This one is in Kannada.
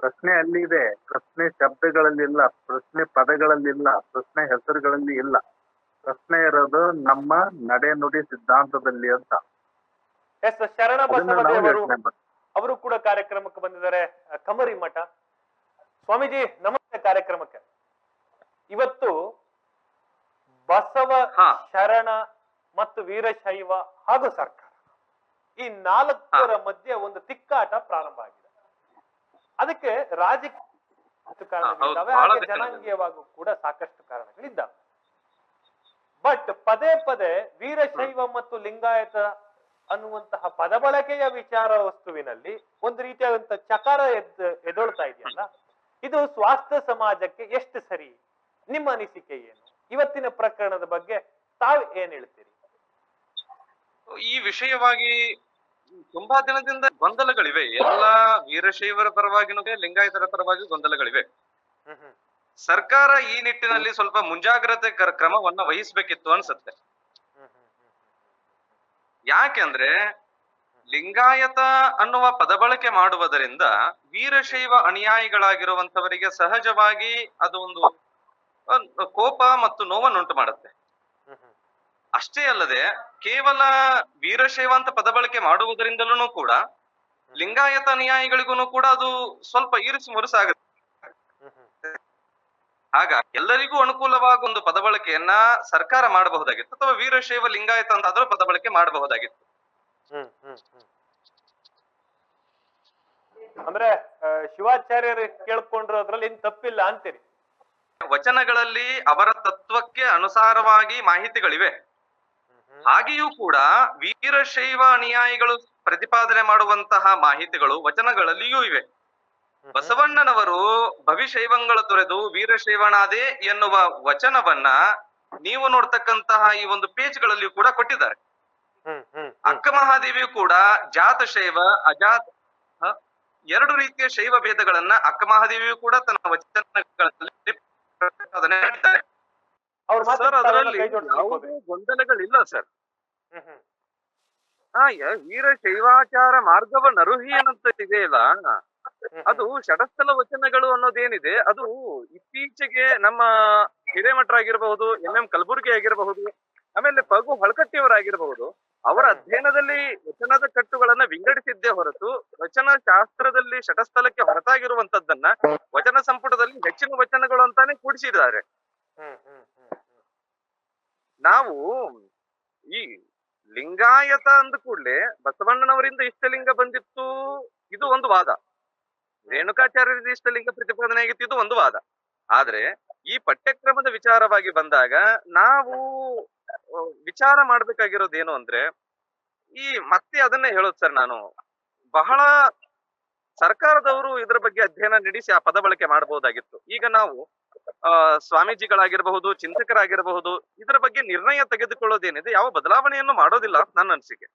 ಪ್ರಶ್ನೆ ಅಲ್ಲಿ ಇದೆ ಪ್ರಶ್ನೆ ಶಬ್ದಗಳಲ್ಲಿ ಇಲ್ಲ ಪ್ರಶ್ನೆ ಪದಗಳಲ್ಲಿ ಇಲ್ಲ ಪ್ರಶ್ನೆ ಹೆಸರುಗಳಲ್ಲಿ ಇಲ್ಲ. ಪ್ರಶ್ನೆ ಇರೋದು ನಮ್ಮ ನಡೆ ನುಡಿ ಸಿದ್ಧಾಂತದಲ್ಲಿ ಅಂತ. ಎಸ್ ಶರಣ ಬಸವದೇವರು ಅವರು ಕೂಡ ಕಾರ್ಯಕ್ರಮಕ್ಕೆ ಬಂದಿದ್ದಾರೆ ಕಮರಿ ಮಠ. ಸ್ವಾಮೀಜಿ ನಮಸ್ತೆ ಕಾರ್ಯಕ್ರಮಕ್ಕೆ. ಇವತ್ತು ಬಸವ ಶರಣ ಮತ್ತು ವೀರಶೈವ ಹಾಗೂ ಸರ್ಕಾರ. ಈ ನಾಲ್ಕರ ಮಧ್ಯೆ ಒಂದು ತಿಕ್ಕಾಟ ಪ್ರಾರಂಭ ಆಗಿದೆ. ಅದಕ್ಕೆ ರಾಜಕೀಯ ಕಾರಣಗಳಿದ್ದಾವೆ. ಹಾಗೆ ಜನಾಂಗೀಯವಾಗೂ ಕೂಡ ಸಾಕಷ್ಟು ಕಾರಣಗಳಿದ್ದಾವೆ. ಬಟ್ ಪದೇ ಪದೇ ವೀರಶೈವ ಮತ್ತು ಲಿಂಗಾಯತ ಅನ್ನುವಂತಹ ಪದ ಬಳಕೆಯ ವಿಚಾರ ವಸ್ತುವಿನಲ್ಲಿ ಒಂದು ರೀತಿಯಾದಂತಹ ಚಕಾರ ಎದ್ ಎದೊಳ್ತಾ ಇದೆಯಲ್ಲ? ಇದು ಸ್ವಾಸ್ಥ್ಯ ಸಮಾಜಕ್ಕೆ ಎಷ್ಟು ಸರಿ? ನಿಮ್ಮ ಅನಿಸಿಕೆ ಏನು? ಇವತ್ತಿನ ಪ್ರಕರಣದ ಬಗ್ಗೆ ತಾವು ಏನ್ ಹೇಳ್ತೀರಿ? ಈ ವಿಷಯವಾಗಿ ತುಂಬಾ ದಿನದಿಂದ ಗೊಂದಲಗಳಿವೆ. ಎಲ್ಲ ವೀರಶೈವರ ಪರವಾಗಿನೂ ಲಿಂಗಾಯತರ ಪರವಾಗಿ ಗೊಂದಲಗಳಿವೆ. ಸರ್ಕಾರ ಈ ನಿಟ್ಟಿನಲ್ಲಿ ಸ್ವಲ್ಪ ಮುಂಜಾಗ್ರತೆ ಕ್ರ- ಕ್ರಮವನ್ನ ವಹಿಸ್ಬೇಕಿತ್ತು ಅನ್ಸುತ್ತೆ. ಯಾಕೆಂದ್ರೆ ಲಿಂಗಾಯತ ಅನ್ನುವ ಪದಬಳಕೆ ಮಾಡುವುದರಿಂದ ವೀರಶೈವ ಅನುಯಾಯಿಗಳಾಗಿರುವಂತವರಿಗೆ ಸಹಜವಾಗಿ ಅದು ಒಂದು ಕೋಪ ಮತ್ತು ನೋವನ್ನುಂಟು ಮಾಡುತ್ತೆ. ಅಷ್ಟೇ ಅಲ್ಲದೆ ಕೇವಲ ವೀರಶೈವ ಅಂತ ಪದ ಬಳಕೆ ಮಾಡುವುದರಿಂದಲೂ ಕೂಡ ಲಿಂಗಾಯತ ಅನುಯಾಯಿಗಳಿಗೂ ಕೂಡ ಅದು ಸ್ವಲ್ಪ ಇರಿಸು ಮುರುಸಾಗುತ್ತೆ ಆಗ ಎಲ್ಲರಿಗೂ ಅನುಕೂಲವಾಗುವ ಒಂದು ಪದ ಬಳಕೆಯನ್ನ ಸರ್ಕಾರ ಮಾಡಬಹುದಾಗಿತ್ತು ಅಥವಾ ವೀರಶೈವ ಲಿಂಗಾಯತ ಅಂತಾದ್ರೂ ಪದ ಬಳಕೆ ಮಾಡಬಹುದಾಗಿತ್ತು. ಅಂದ್ರೆ ಶಿವಾಚಾರ್ಯರು ಶಿವಾಚಾರ್ಯರು ಕೇಳ್ಕೊಂಡಿರೋದ್ರಲ್ಲಿ ಏನ್ ತಪ್ಪಿಲ್ಲ ಅಂತೀರಿ? ವಚನಗಳಲ್ಲಿ ಅವರ ತತ್ವಕ್ಕೆ ಅನುಸಾರವಾಗಿ ಮಾಹಿತಿಗಳಿವೆ. ಹಾಗೆಯೂ ಕೂಡ ವೀರಶೈವ ಅನುಯಾಯಿಗಳು ಪ್ರತಿಪಾದನೆ ಮಾಡುವಂತಹ ಮಾಹಿತಿಗಳು ವಚನಗಳಲ್ಲಿಯೂ ಇವೆ. ಬಸವಣ್ಣನವರು ಭವಿಶೈವಂಗಳ ತೊರೆದು ವೀರಶೈವನಾದೆ ಎನ್ನುವ ವಚನವನ್ನ ನೀವು ನೋಡ್ತಕ್ಕಂತಹ ಈ ಒಂದು ಪೇಜ್ಗಳಲ್ಲಿ ಕೂಡ ಕೊಟ್ಟಿದ್ದಾರೆ. ಅಕ್ಕ ಮಹಾದೇವಿಯು ಕೂಡ ಜಾತ ಶೈವ ಅಜಾತ ಎರಡು ರೀತಿಯ ಶೈವ ಭೇದಗಳನ್ನ ಅಕ್ಕ ಮಹಾದೇವಿಯು ಕೂಡ ತನ್ನ ವಚನಗಳಲ್ಲಿ ಪ್ರತಿಪಾದನೆ ಮಾಡಿದ್ದಾರೆ. ಸರ್ ಅದರಲ್ಲಿ ಗೊಂದಲಗಳಿಲ್ಲ ಸರ್. ವೀರ ಶೈವಾಚಾರ ಮಾರ್ಗವ ನರುಹಿ ಅನ್ನಂತ ಇದೆಯಲ್ಲ ಅದು ಷಡಸ್ಥಲ ವಚನಗಳು ಅನ್ನೋದೇನಿದೆ ಅದು ಇತ್ತೀಚೆಗೆ ನಮ್ಮ ಹಿರೇಮಠರಾಗಿರಬಹುದು ಎಂ ಎಂ ಕಲಬುರ್ಗಿ ಆಗಿರಬಹುದು ಆಮೇಲೆ ಪಗು ಹೊಳಕಟ್ಟಿಯವರಾಗಿರಬಹುದು ಅವರ ಅಧ್ಯಯನದಲ್ಲಿ ವಚನದ ಕಟ್ಟುಗಳನ್ನ ವಿಂಗಡಿಸಿದ್ದೇ ಹೊರತು ವಚನ ಶಾಸ್ತ್ರದಲ್ಲಿ ಷಟಸ್ಥಲಕ್ಕೆ ಹೊರತಾಗಿರುವಂತದ್ದನ್ನ ವಚನ ಸಂಪುಟದಲ್ಲಿ ಹೆಚ್ಚಿನ ವಚನಗಳು ಅಂತಾನೆ ಕೂಡಿಸಿದ್ದಾರೆ. ನಾವು ಈ ಲಿಂಗಾಯತ ಅಂದ ಕೂಡಲೇ ಬಸವಣ್ಣನವರಿಂದ ಇಷ್ಟಲಿಂಗ ಬಂದಿತ್ತು, ಇದು ಒಂದು ವಾದ. ರೇಣುಕಾಚಾರ್ಯರಿಂದ ಇಷ್ಟಲಿಂಗ ಪ್ರತಿಪಾದನೆ ಆಗಿತ್ತು, ಇದು ಒಂದು ವಾದ. ಆದ್ರೆ ಈ ಪಠ್ಯಕ್ರಮದ ವಿಚಾರವಾಗಿ ಬಂದಾಗ ನಾವು ವಿಚಾರ ಮಾಡ್ಬೇಕಾಗಿರೋದೇನು ಅಂದ್ರೆ, ಈ ಮತ್ತೆ ಅದನ್ನೇ ಹೇಳೋದು ಸರ್ ನಾನು. ಬಹಳ ಸರ್ಕಾರದವರು ಇದರ ಬಗ್ಗೆ ಅಧ್ಯಯನ ನಡೆಸಿ ಆ ಪದ ಬಳಕೆ ಮಾಡಬಹುದಾಗಿತ್ತು ಈಗ ನಾವು ಆ ಸ್ವಾಮೀಜಿಗಳಾಗಿರಬಹುದು ಚಿಂತಕರಾಗಿರಬಹುದು ಇದರ ಬಗ್ಗೆ ನಿರ್ಣಯ ತೆಗೆದುಕೊಳ್ಳೋದೇನಿದೆ ಯಾವ ಬದಲಾವಣೆಯನ್ನು ಮಾಡೋದಿಲ್ಲ ನನ್ನ ಅನಿಸಿಕೆ.